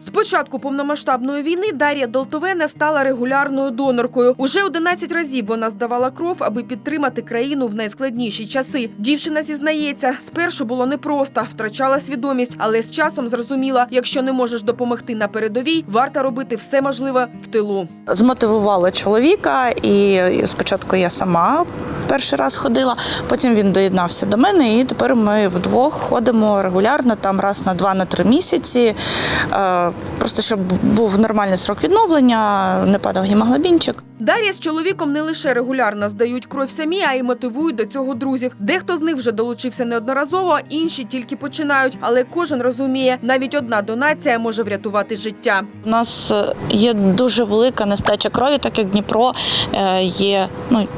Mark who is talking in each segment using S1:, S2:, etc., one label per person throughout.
S1: З початку повномасштабної війни Дар'я Долтовена стала регулярною доноркою. Уже 11 разів вона здавала кров, аби підтримати країну в найскладніші часи. Дівчина зізнається, спершу було непросто, втрачала свідомість, але з часом зрозуміла, якщо не можеш допомогти на передовій, варто робити все можливе в тилу.
S2: Змотивувала чоловіка, і спочатку я сама перший раз ходила, потім він доєднався до мене, і тепер ми вдвох ходимо регулярно, там раз на два на три місяці. Е, Просто щоб був нормальний срок відновлення, не падав гемоглобінчик.
S1: Дар'я з чоловіком не лише регулярно здають кров самі, а й мотивують до цього друзів. Дехто з них вже долучився неодноразово, інші тільки починають. Але кожен розуміє, навіть одна донація може врятувати життя.
S2: У нас е, є дуже велика нестача крові, так як Дніпро е, є. Ну,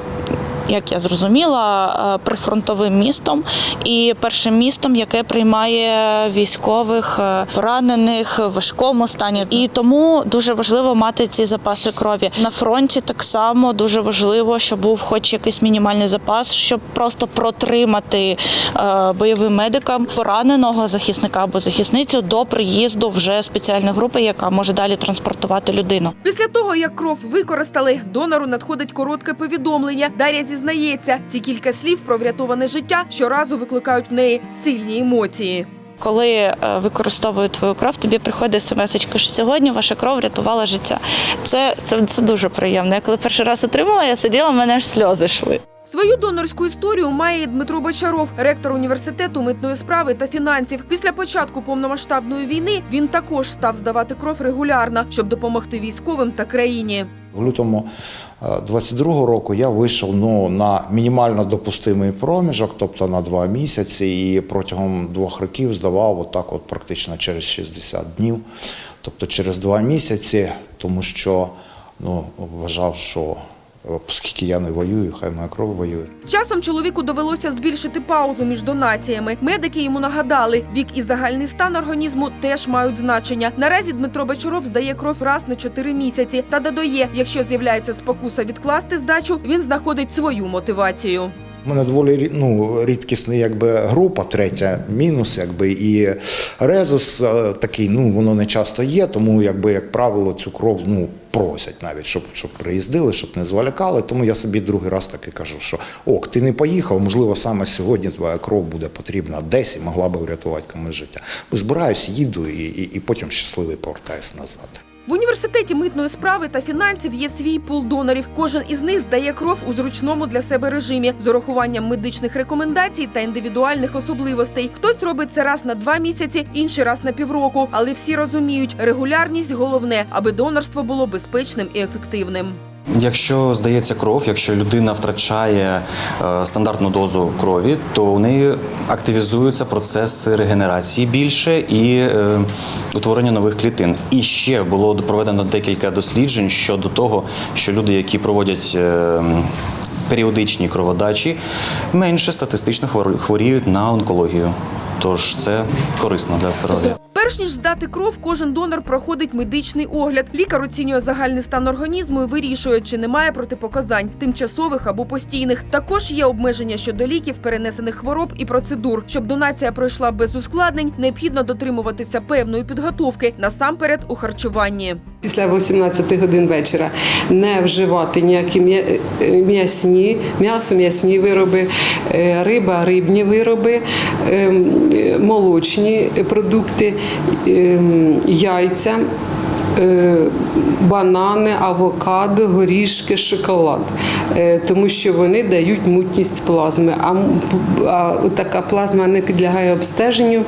S2: як я зрозуміла, е, прифронтовим містом і першим містом, яке приймає військових е, поранених в важкому стані. І тому дуже важливо мати ці запаси крові. На фронті так само дуже важливо, щоб був хоч якийсь мінімальний запас, щоб просто протримати е, бойовим медикам пораненого захисника або захисницю до приїзду вже спеціальної групи, яка може далі транспортувати людину.
S1: Після того, як кров використали, донору надходить коротке повідомлення. Дар'я зізнається, ці кілька слів про врятоване життя щоразу викликають в неї сильні емоції.
S2: Коли е, використовують твою кров, тобі приходить смс, що сьогодні ваша кров врятувала життя. Це, це, це дуже приємно. Я коли перший раз отримала, я сиділа, в мене аж сльози йшли.
S1: Свою донорську історію має і Дмитро Бочаров, ректор університету митної справи та фінансів. Після початку повномасштабної війни він також став здавати кров регулярно, щоб допомогти військовим та країні.
S3: В лютому 22-го року я вийшов ну, на мінімально допустимий проміжок, тобто на два місяці, і протягом двох років здавав отак, от практично через 60 днів, тобто через два місяці, тому що ну, вважав, що е, оскільки я не воюю, хай моя кров воює.
S1: З часом чоловіку довелося збільшити паузу між донаціями. Медики йому нагадали, вік і загальний стан організму теж мають значення. Наразі Дмитро Бочаров здає кров раз на 4 місяці та додає, якщо з'являється спокуса відкласти здачу, він знаходить свою мотивацію.
S3: У мене доволі ну, рідкісна якби, група, третя мінус, якби, і резус е, такий, ну, воно не часто є, тому, якби, як правило, цю кров ну, просять навіть, щоб, щоб приїздили, щоб не зволікали. Тому я собі другий раз таки кажу, що ок, ти не поїхав, можливо, саме сьогодні твоя кров буде потрібна десь і могла би врятувати комусь життя. Збираюсь, їду і, і, і потім щасливий повертаюся назад.
S1: В університеті митної справи та фінансів є свій пул донорів. Кожен із них здає кров у зручному для себе режимі з урахуванням медичних рекомендацій та індивідуальних особливостей. Хтось робить це раз на два місяці, інший раз на півроку. Але всі розуміють, регулярність головне, аби донорство було безпечним і ефективним.
S4: Якщо здається кров, якщо людина втрачає е, стандартну дозу крові, то у неї активізуються процеси регенерації більше і е, утворення нових клітин. І ще було проведено декілька досліджень щодо того, що люди, які проводять е, періодичні кроводачі, менше статистично хвор- хворіють на онкологію. Тож це корисно для здоров'я.
S1: Перш ніж здати кров, кожен донор проходить медичний огляд. Лікар оцінює загальний стан організму і вирішує, чи немає протипоказань, тимчасових або постійних. Також є обмеження щодо ліків, перенесених хвороб і процедур. Щоб донація пройшла без ускладнень, необхідно дотримуватися певної підготовки насамперед у харчуванні.
S5: Після 18 годин вечора не вживати ніякі м'ясні, м'ясо, м'ясні вироби, е, риба, рибні вироби, ем, молочні продукти, ем, яйця. е, Банани, авокадо, горішки, шоколад, Е, тому що вони дають мутність плазми. А така плазма не підлягає обстеженню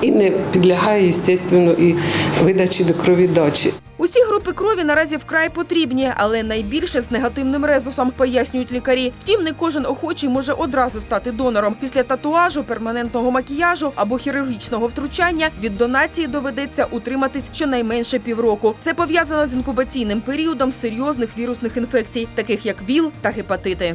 S5: і не підлягає, звісно, і видачі до кровідачі.
S1: Усі групи крові наразі вкрай потрібні, але найбільше з негативним резусом, пояснюють лікарі. Втім, не кожен охочий може одразу стати донором. Після татуажу, перманентного макіяжу або хірургічного втручання від донації доведеться утриматись щонайменше півроку. Це пов'язано з інкубаційним періодом серйозних вірусних інфекцій, таких як ВІЛ та гепатити.